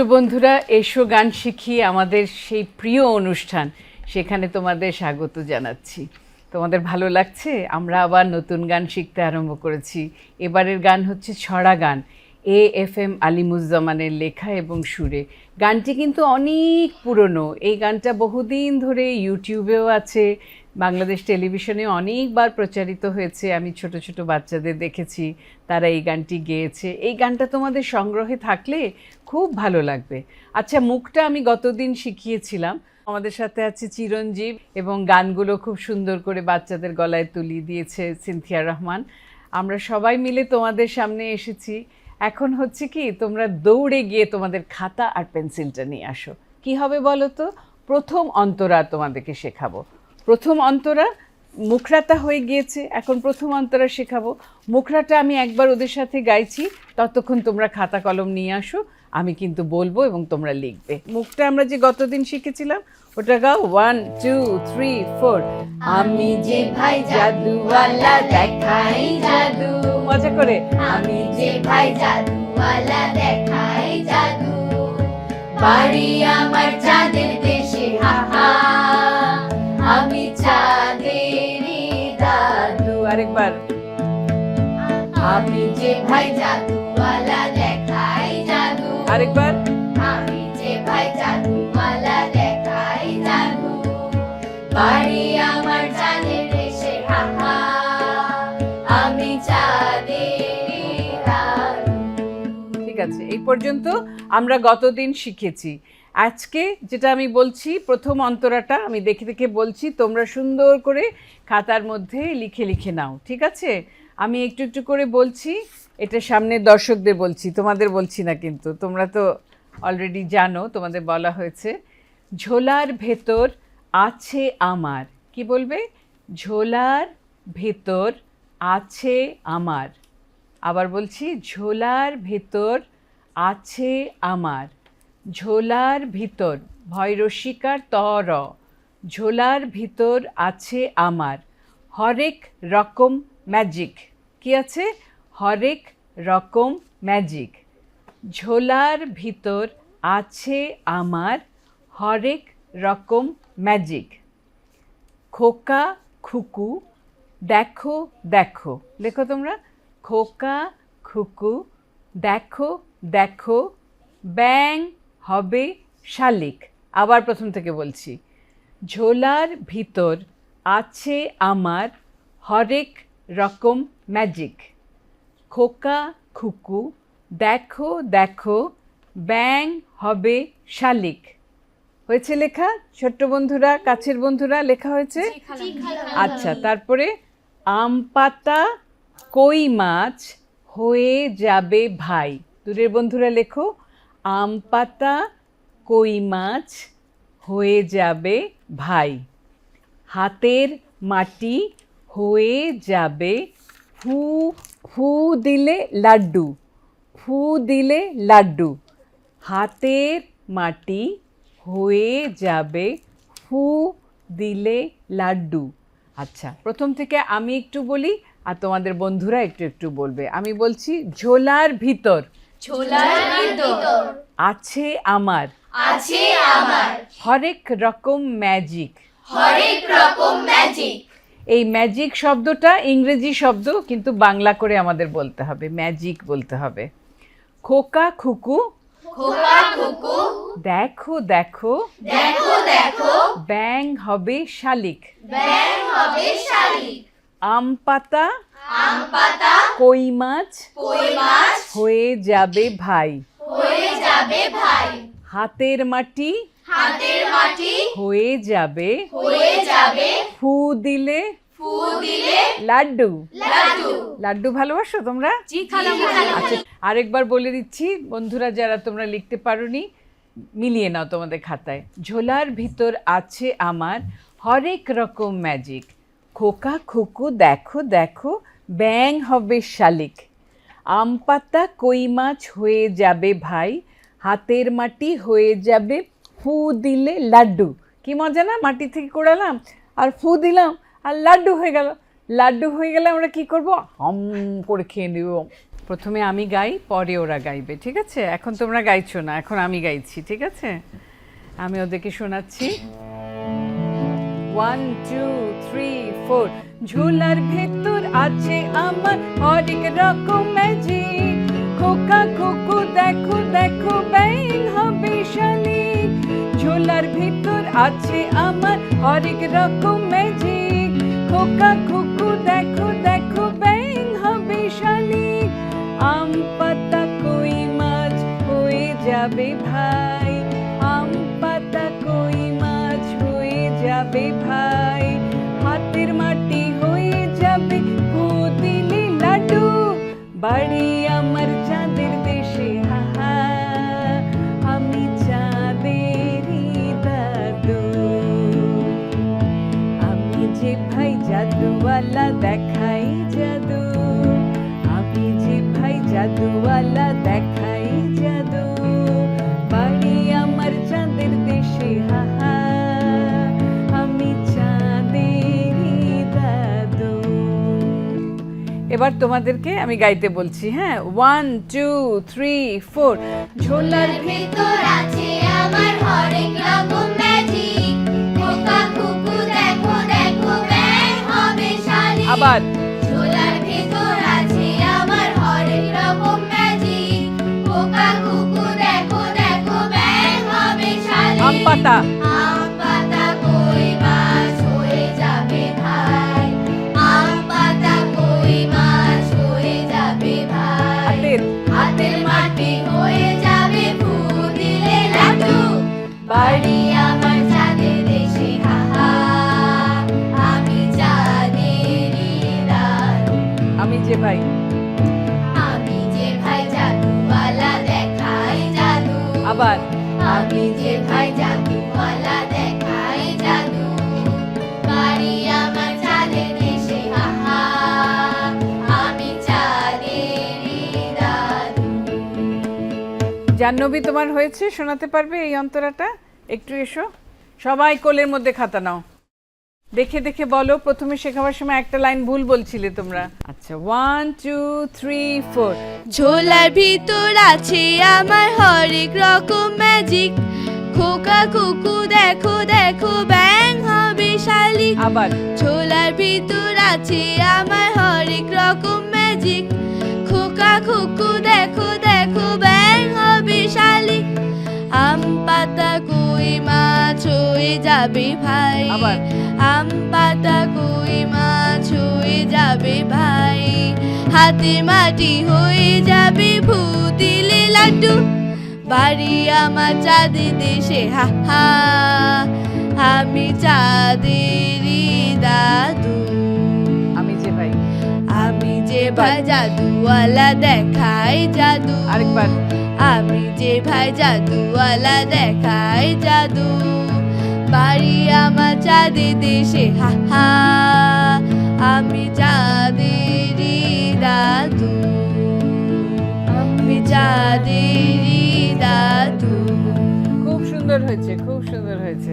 ছোট্ট বন্ধুরা, এসো গান শিখি আমাদের সেই প্রিয় অনুষ্ঠান। সেখানে তোমাদের স্বাগত জানাচ্ছি। তোমাদের ভালো লাগছে? আমরা আবার নতুন গান শিখতে আরম্ভ করেছি। এবারের গান হচ্ছে ছড়া গান, এ এফ এম আলিমুজ্জামানের লেখা এবং সুরে। গানটি কিন্তু অনেক পুরনো। এই গানটা বহুদিন ধরে ইউটিউবেও আছে, বাংলাদেশ টেলিভিশনে অনেকবার প্রচারিত হয়েছে। আমি ছোট ছোট বাচ্চাদের দেখেছি, তারা এই গানটি গেয়েছে। এই গানটা তোমাদের সংগ্রহে থাকলে খুব ভালো লাগবে। আচ্ছা মুখটা আমি গতদিন শিখিয়েছিলাম। আমাদের সাথে আছে চিরঞ্জীব এবং গানগুলো খুব সুন্দর করে বাচ্চাদের গলায় তুলিয়ে দিয়েছে সিনথিয়া রহমান। আমরা সবাই মিলে তোমাদের সামনে এসেছি। এখন হচ্ছে কি, তোমরা দৌড়ে গিয়ে তোমাদের খাতা আর পেন্সিলটা নিয়ে আসো। কি হবে বলো তো? প্রথম অন্তরা তোমাদেরকে শেখাবো। প্রথম অন্তরা মুখরাটা হয়ে গিয়েছে। এখন প্রথম অন্তরা শেখাবো। মুখরাটা আমি একবার ওদের সাথে গাইছি। ততক্ষণ তোমরা খাতা কলম নিয়ে আসো। আমি কিন্তু বলব এবং তোমরা লিখবে। মুখটা আমরা যে গতদিন শিখেছিলাম, ওটা গাও ওয়ান টু থ্রি ফোর আমি যে ভাই জাদুওয়ালা, দেখাই জাদু। মজা করে। আমি যে ভাই জাদুওয়ালা, দেখাই জাদু। বাড়ি আমার চাঁদের দেশে হাহা আমি চাঁদেরই দাদু। আরেকবার। আমি যে ভাই জাদুওয়ালা আরেকবার। আমি যে ভাই জাদুওয়ালা দেখাই জাদু বাড়ি আমার চাঁদের দেশে হাহা। আমি ঠিক আছে এই পর্যন্ত আমরা গতদিন শিখেছি। আজকে যেটা আমি বলছি প্রথম অন্তরাটা আমি দেখে দেখে বলছি তোমরা সুন্দর করে খাতার মধ্যে লিখে লিখে নাও ঠিক আছে? আমি একটু একটু করে বলছি এটা সামনে দর্শকদের বলছি, তোমাদের বলছি না কিন্তু। তোমরা তো অলরেডি জানো, তোমাদের বলা হয়েছে, ঝোলার ভেতর আছে আমার। কি বলবে? ঝোলার ভেতর আছে আমার। আবার বলছি, ঝোলার ভেতর আছে আমার। ঝোলার ভিতর ভয়রসিকার তর। ঝোলার ভিতর আছে আমার। হরেক রকম ম্যাজিক কি আছে? হরেক রকম ম্যাজিক ঝোলার ভিতর আছে আমার হরেক রকম ম্যাজিক খোকা খুকু, দেখো দেখো। লেখো তোমরা? খোকা খুকু, দেখো দেখো, ব্যাং হবে শালিক। আবার প্রথম থেকে বলছি। ঝোলার ভিতর আছে আমার হরেক রকম ম্যাজিক খোকা খুকু দেখো দেখো ব্যাং হবে শালিক। হয়েছে লেখা? ছোট্ট বন্ধুরা কাছের বন্ধুরা লেখা হয়েছে? আচ্ছা তারপরে আম পাতা কই মাছ হয়ে যাবে ভাই। দূরের বন্ধুরা লেখো। আম পাতা কই মাছ হয়ে যাবে ভাই। হাতের মাটি হয়ে যাবে ফু ফু দিলে লাড্ডু। ফু দিলে লাড্ডু। হাতের মাটি হয়ে যাবে ফু দিলে লাড্ডু। আচ্ছা প্রথম থেকে আমি একটু বলি আর তোমাদের বন্ধুরা একটু একটু বলবে। আমি বলছি ঝোলার ভিতর। ঝোলার ভিতর। আছে আমার। আছে আমার। হরেক রকম ম্যাজিক। হরেক রকম ম্যাজিক। এই ম্যাজিক শব্দটা ইংরেজি শব্দ কিন্তু বাংলা করে আমাদের বলতে হবে ম্যাজিক বলতে হবে। খোকা খুকু খোকা খুকু দেখো দেখো দেখো দেখো ব্যাং হবে শালিক। ব্যাং হবে শালিক। আম পাতা আম পাতা কই মাছ কই মাছ হয়ে যাবে ভাই। হয়ে যাবে ভাই। হাতের মাটি হাতের মাটি হয়ে যাবে। হয়ে যাবে। ফু দিলে ফু দিলে লাড্ডু। লাড্ডু। লাড্ডু ভালোবাসো তোমরা? আচ্ছা আরেকবার বলে দিচ্ছি বন্ধুরা যারা তোমরা লিখতে পারোনি মিলিয়ে নাও তোমাদের খাতায়। ঝোলার ভিতর আছে আমার হরেক রকম ম্যাজিক খোকা খুকু দেখো দেখো ব্যাং হবে শালিক। আম পাতা কই মাছ হয়ে যাবে ভাই হাতের মাটি হয়ে যাবে ফু দিলে লাড্ডু। কি মজা না? মাটি থেকে কোড়ালাম আর ফু দিলাম আর লাড্ডু হয়ে গেল। লাড্ডু হয়ে গেলে আমরা কি করব? হম করে খেয়ে নেব। প্রথমে আমি গাই, পরে ওরা গাইবে, ঠিক আছে? এখন তোমরা গাইছো না, এখন আমি গাইছি, ঠিক আছে? আমি ওদেরকে শোনাচ্ছি। ওয়ান টু থ্রি ফোর ঝুলার ভেতর আছে আমার হরেক রকম ম্যাজিক খোকা খোকু, দেখো দেখো ব্যাং হবে ঝোলার ভেতর আছে আমার হরেক রকম ম্যাজিক খোকা খোকু, দেখো দেখো, ব্যাং হবে আম পাতা কই মাছ হয়ে যাবে ভাই? আম পাতা কই মাছ হয়ে যাবে ভাই? হাতের মাটি হয়ে যাবে হো দিলে লাডু বাড়ি আমার জাদুওয়ালা দেখাই জাদু। আমি যে ভাই জাদুওয়ালা দেখাই জাদু। বাড়ি আমার চাঁদের দেশে, হাহা। আমি চাঁদেরই দাদু। এবার তোমাদেরকে আমি গাইতে বলছি হ্যাঁ? ওয়ান টু থ্রি ফোর ঝোলার ভেতর আছে আমার হরেক রকম আবার ঝোলার ভেতর আছে আমার হরেক রকম ম্যাজিক খোকা খুকু দেখো দেখো ব্যাং হবে শালিক আম পাতা। জাহ্নবী তোমার হয়েছে? শোনাতে পারবে এই অন্তরাটা? একটু এসো। সবাই কোলের মধ্যে খাতা নাও। দেখে দেখে বলো প্রথমে শেখাবার সময় একটা লাইন ভুল বলছিলে তোমরা। আচ্ছা ওয়ান টু থ্রি ফোর ঝোলার ভিতর আছে আমার হরেক রকম ম্যাজিক খোকা কুকু দেখো দেখো ব্যাং হবে শালিক আবার? ঝোলার ভিতর আছে আমার হরেক রকম ম্যাজিক খোকা খুকু দেখো দেখো ব্যাং হবে শালিক আম পাতা কই মাছ হয়ে যাবে ভাই। আম পাতা কই মাছ হয়ে যাবে ভাই? হাতে মাটি হয়ে যাবে ভূ দিলে লাড্ডু। বাড়ি আমার চাঁদের দেশে হা হা আমি চাঁদেরই দাদু। আমি যে ভাই। আমি যে ভাই জাদুওয়ালা দেখাই জাদু। আরেকবার। আমি যে ভাই জাদুওয়ালা দেখাই জাদু। বাড়ি আমার চাঁদের দেশে হা হা আমি চাঁদেরই দাদু। দাদু খুব সুন্দর হয়েছে খুব সুন্দর হয়েছে।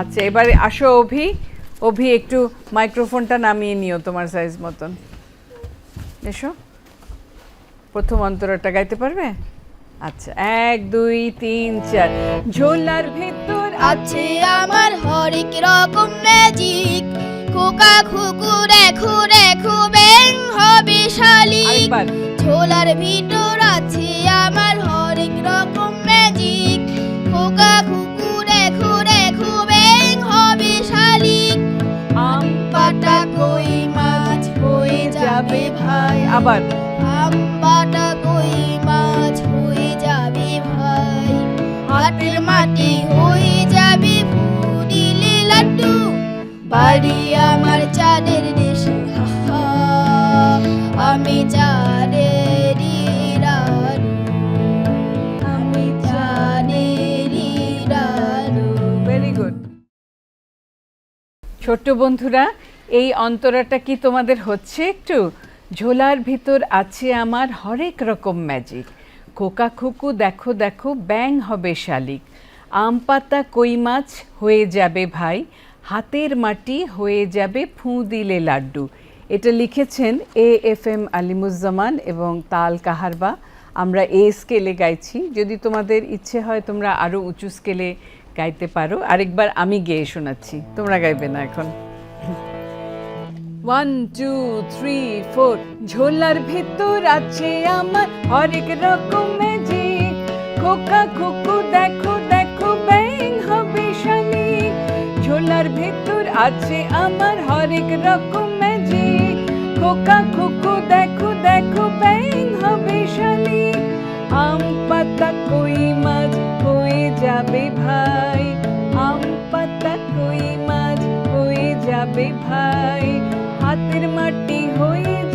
আচ্ছা এবারে আসো অভি। অভি একটু মাইক্রোফোনটা নামিয়ে নিও তোমার সাইজ মতন। এসো। প্রথম অন্তরটা গাইতে পারবে? আচ্ছা এক দুই তিন চার। ঝোলার ভেতর আছে আমার হরেক রকম ম্যাজিক খোকা খুকু দেখো দেখো ব্যাং হবে শালিক ঝোলার ভিতর আবার। আম পাটা কই মাছ হয়ে যাবে ভাই? হাতের মাটি হয়ে যাবে ফুদিলে লাড্ডু। বাড়ি আমার চাঁদের দেশে আমি চাঁদেরই আমি ভেরি গুড ছোট্ট বন্ধুরা এই অন্তরাটা কি তোমাদের হচ্ছে একটু? ঝোলার ভিতর আছে আমার হরেক রকম ম্যাজিক খোকা খুকু, দেখো দেখো ব্যাং হবে শালিক। আম পাতা, কই মাছ, হয়ে যাবে ভাই। হাতের মাটি, হয়ে যাবে ফুঁ দিলে লাড্ডু। এটা লিখেছেন এ এফ এম আলিমুজ্জামান এবং তাল কাহারবা। আমরা এ স্কেলে গাইছি। যদি তোমাদের ইচ্ছে হয়, তোমরা আরও উঁচু স্কেলে গাইতে পারো। আরেকবার আমি গেয়ে শোনাচ্ছি। তোমরা গাইবে না এখন। ওয়ান টু থ্রি ফোর ঝোলার ভেতর আছে আমার হরেক রকম ম্যাজিক খোকা খুকু, দেখো দেখো, ব্যাং হবে শানি ঝোলার ভেতর আছে আমার হরেক রকম ম্যাজিক খোকা খুকু, দেখো দেখো, ব্যাং হবে শানি আম পাতা কই মাছ হয়ে যাবে ভাই? আম পাতা কই মাছ হয়ে যাবে ভাই?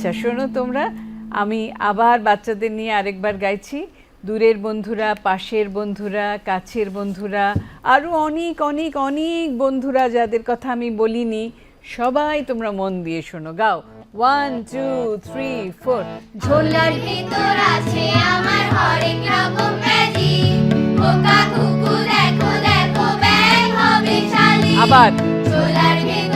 আচ্ছা শোনো তোমরা আমি আবার বাচ্চাদের নিয়ে আরেকবার গাইছি। দূরের বন্ধুরা পাশের বন্ধুরা কাছের বন্ধুরা আরও অনেক অনেক অনেক বন্ধুরা যাদের কথা আমি বলিনি সবাই তোমরা মন দিয়ে শোনো। গাও। ওয়ান টু থ্রি ফোর ঝোলার ভিতর আছে আমার হরেক রকম ম্যাজিক খোকা খুকু দেখো দেখো ব্যাং হবে শালি আবার। ঝোলার ভিতর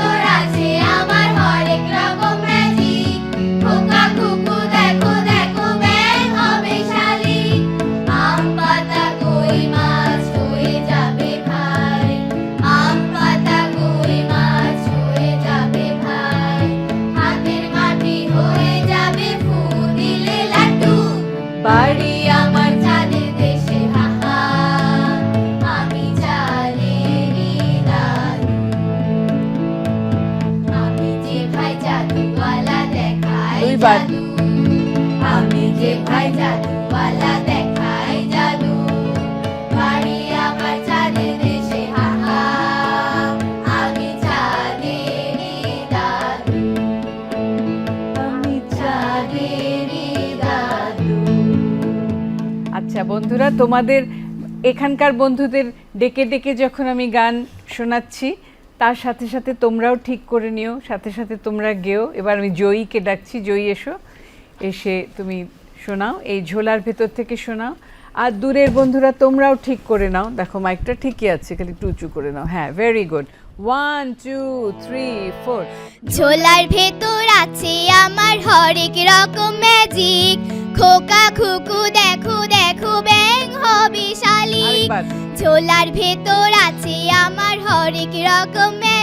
বন্ধুরা, তোমাদের এখানকার বন্ধুদের ডেকে ডেকে যখন আমি গান শোনাচ্ছি, তার সাথে সাথে তোমরাও ঠিক করে নিও, সাথে সাথে তোমরা গেও। এবার আমি জয়ীকে ডাকছি, জয়ী এসো, এসে তুমি শোনাও, এই ঝোলার ভেতর থেকে শোনাও। আর দূরের বন্ধুরা, তোমরাও ঠিক করে নাও। দেখো মাইকটা ঠিকই আছে, খালি একটু উঁচু করে নাও। হ্যাঁ very good one two three four ঝোলার ভেতর আছে আমার হরেক রকম ম্যাজিক খোকা খুকু দেখো দেখো ব্যাং হবে শালিক। ঝোলার ভেতর আছে আমার হরেক রকম ম্যাজিক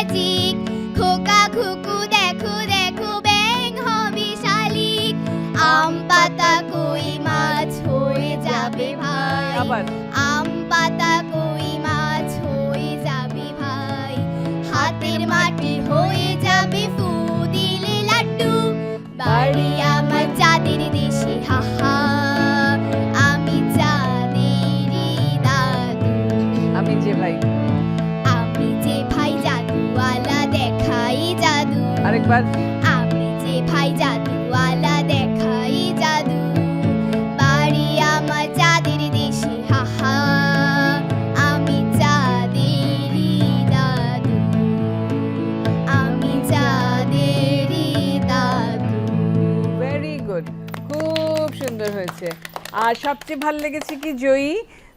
আরেকবার আমি যে ভাই জাদুওয়ালা দেখাই জাদু বাড়ি আমার চাঁদের দেশে হাহা। আমি চাঁদেরই দাদু আমি চাঁদেরই দাদু। ভেরি গুড খুব সুন্দর হয়েছে। আর সবচেয়ে ভালো লেগেছে কি জয়ী?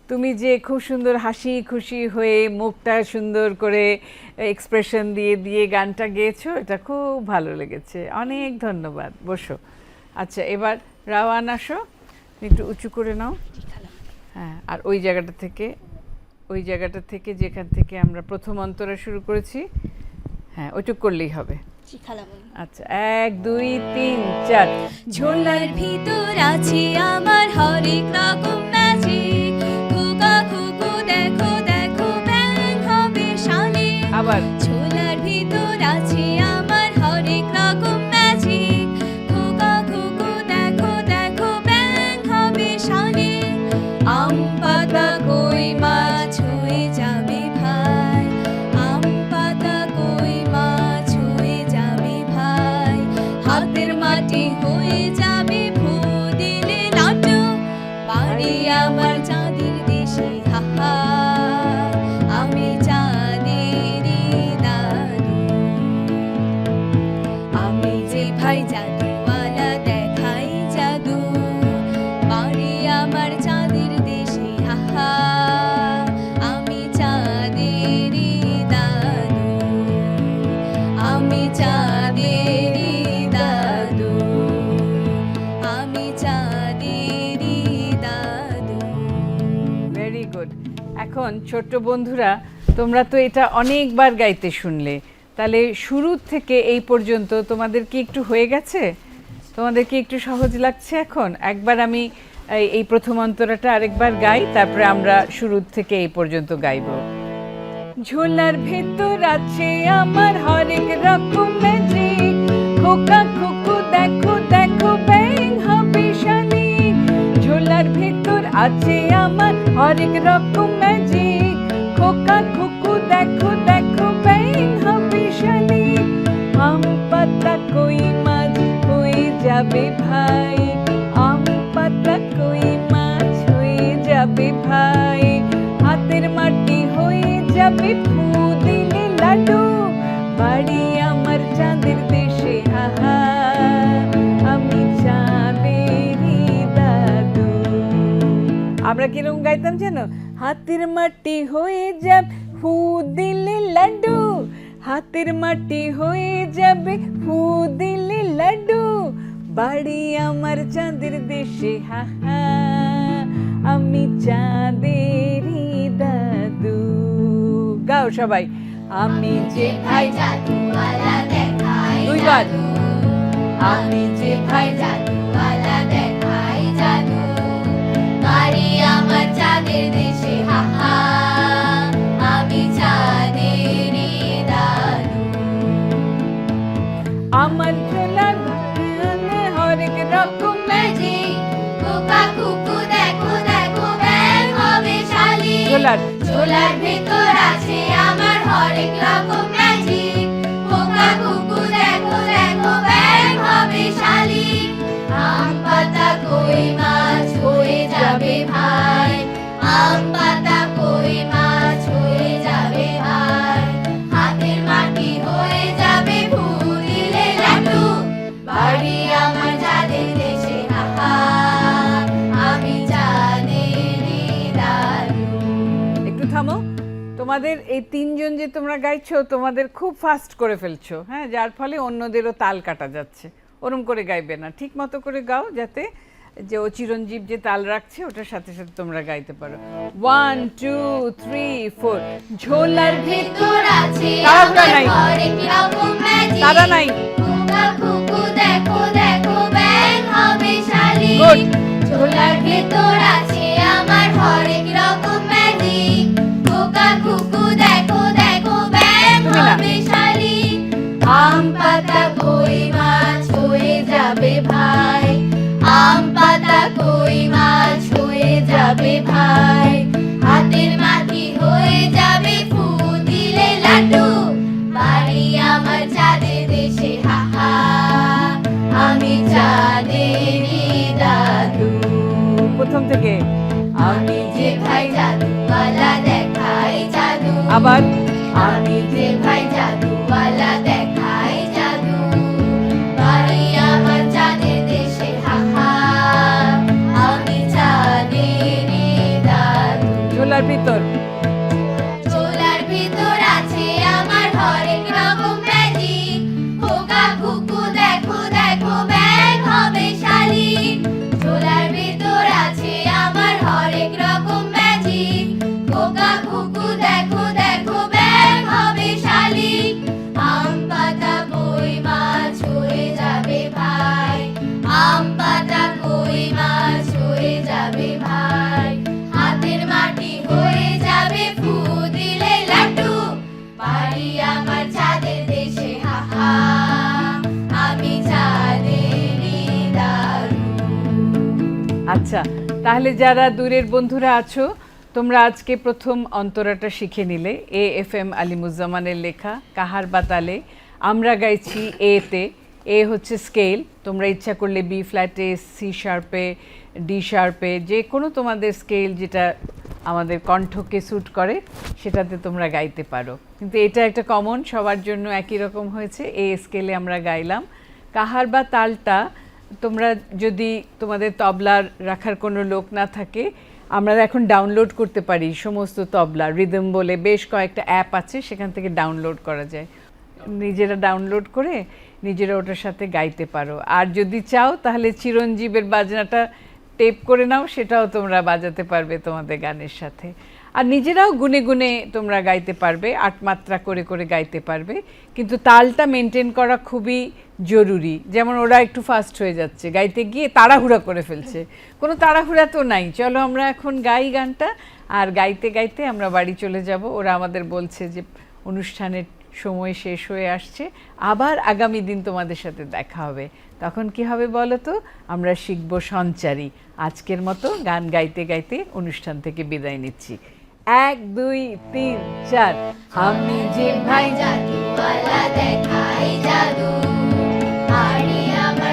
তুমি যে খুব সুন্দর হাসি খুশি হয়ে মুখটা সুন্দর করে এক্সপ্রেশন দিয়ে দিয়ে গানটা গেয়েছো, এটা খুব ভালো লেগেছে। অনেক ধন্যবাদ। বসো। আচ্ছা এবার রাওয়ান আসো। একটু উঁচু করে নাও। হ্যাঁ আর ওই জায়গাটা থেকে, ওই জায়গাটা থেকে যেখান থেকে আমরা প্রথম অন্তরা শুরু করেছি হ্যাঁ ওইটুক করলেই হবে। আচ্ছা এক, দুই, তিন, চার। ঝোলার ভিতর আছে আমার হরেক রকম ম্যাজিক আমি দাদু আমি দাদু ভেরি গুড এখন ছোট্ট বন্ধুরা, তোমরা তো এটা অনেকবার গাইতে শুনলে। তাহলে শুরু থেকে এই পর্যন্ত তোমাদের কি একটু হয়ে গেছে? তোমাদের কি একটু সহজ লাগছে এখন? একবার আমি এই- প্রথম অন্তরাটা আরেকবার গাই, তারপরে আমরা শুরুর থেকে এই পর্যন্ত গাইবো। ঝোলার ভেতর আছে আমার হরেক রকম ম্যাজিক খোকা খুকু, দেখো দেখো ব্যাং হবে ঝোলার ভেতর আছে আমার হরেক রকম ম্যাজিক খোকা খুকু, দেখো দেখো ব্যাং হবে শালিক আম পাতা কই মাছ হয়ে যাবে ভাই? কীরকম গাইতাম জানো? হাতের মাটি হয়ে যাবে ফু দিলে লাড্ডু। হাতের মাটি হয়ে যাবে ফু দিলে লাড্ডু। বাড়ি আমার চাঁদের দেশে হা আমি চাঁদেরই দাদু। গাও সবাই। আমি যে ভাই দুইবার। আমি যে ভাই জাদুওয়ালা জাদু বাড়ি আমার চাঁদের দেশে হাহা আমি চাঁদেরই দাদু আমার ঝোলার ভানে হরেক রকম ম্যাজিক কোকা কুকু দেখো দেখো ব্যাং হবে শালি। ঝোলার। ঝোলার ভেতর আছে আমার হরেক রকম তোমাদের এই তিনজন যে তোমরা গাইছো তোমাদের খুব ফাস্ট করে ফেলছো। হ্যাঁ যার ফলে অন্যদেরও তাল কাটা যাচ্ছে। ওরম করে গাইবে না। ঠিক মতো করে গাও যাতে যে ও চিরঞ্জীব যে তাল রাখছে ওটার সাথে সাথে তোমরা গাইতে পারো। ওয়ান টু থ্রি ফোর ঝোলার ভেতর আছে তাড়াহুড়া নাই। তারা নাই। দেখো দেখো ব্যাং হবে শালি ঝোলার ভেতর আছে কই মাছ হয়ে যাবে ভাই? আম পাতা কই মাছ হয়ে যাবে ভাই? হাতের মাটি হয়ে যাবে ফু দিলে লাড্ডু। বাড়ি আমার চাঁদের দেশে হাহা আমি চাঁদেরই দাদু প্রথম থেকে। আমি যে ভাই জাদুওয়ালা দেখাই জাদু। আবার? আমি যে ভাই জাদুওয়ালা আচ্ছা তাহলে যারা দূরের বন্ধুরা আছো, তোমরা আজকে প্রথম অন্তরাটা শিখে নিলে, এ এফ এম আলিমুজ্জামানের লেখা, কাহার বাতালে, আমরা গাইছি এতে, এ হচ্ছে স্কেল, তোমরা ইচ্ছা করলে বি ফ্ল্যাটে, সি শার্পে, ডি শার্পে, যে কোনো তোমাদের স্কেল যেটা আমাদের কণ্ঠকে স্যুট করে, সেটাতে তোমরা গাইতে পারো। কিন্তু এটা একটা কমন সবার জন্য একই রকম হয়েছে, এ স্কেলে আমরা গাইলাম। কাহার বা তালটা তোমরা যদি তোমাদের তবলার রাখার কোনো লোক না থাকে, আমরা এখন ডাউনলোড করতে পারি সমস্ত তবলা। রিদম বলে বেশ কয়েকটা অ্যাপ আছে, সেখান থেকে ডাউনলোড করা যায়। নিজেরা ডাউনলোড করে নিজেরা ওটার সাথে গাইতে পারো। আর যদি চাও, তাহলে চিরঞ্জীবের বাজনাটা টেপ করে নাও, সেটাও তোমরা বাজাতে পারবে তোমাদের গানের সাথে। আর নিজেরাও গুনে গুনে তোমরা গাইতে পারবে আট মাত্রা করে করে গাইতে পারবে। কিন্তু তালটা মেনটেন করা খুবই জরুরি। যেমন ওরা একটু ফাস্ট হয়ে যাচ্ছে, গাইতে গিয়ে তাড়াহুড়া করে ফেলছে। কোনো তাড়াহুড়া তো নাই। চলো আমরা এখন গাই গানটা, আর গাইতে গাইতে আমরা বাড়ি চলে যাব। ওরা আমাদের বলছে যে অনুষ্ঠানের সময় শেষ হয়ে আসছে, আবার আগামী দিন তোমাদের সাথে দেখা হবে। তখন কি হবে বলো তো? আমরা শিখব সঞ্চারী। আজকের মতো গান গাইতে গাইতে অনুষ্ঠান থেকে বিদায় নিচ্ছি। এক, দুই, তিন, চার। আমি যে ভাই জাদুওয়ালা, দেখাই জাদু। আমার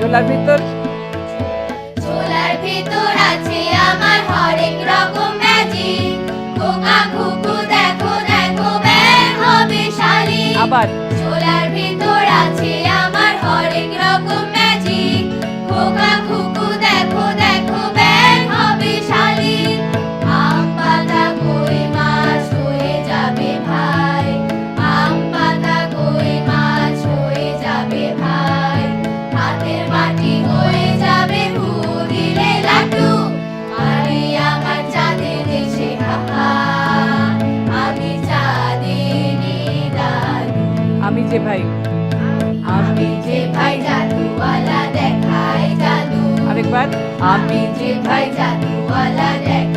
আমি ভিতর। ছোলার ভিতর আছে আমার হরেক রকম ম্যাজিক দেখো দেখো হবে শালি আবার। আমি যে ভাই জাদুওয়ালা দেখাই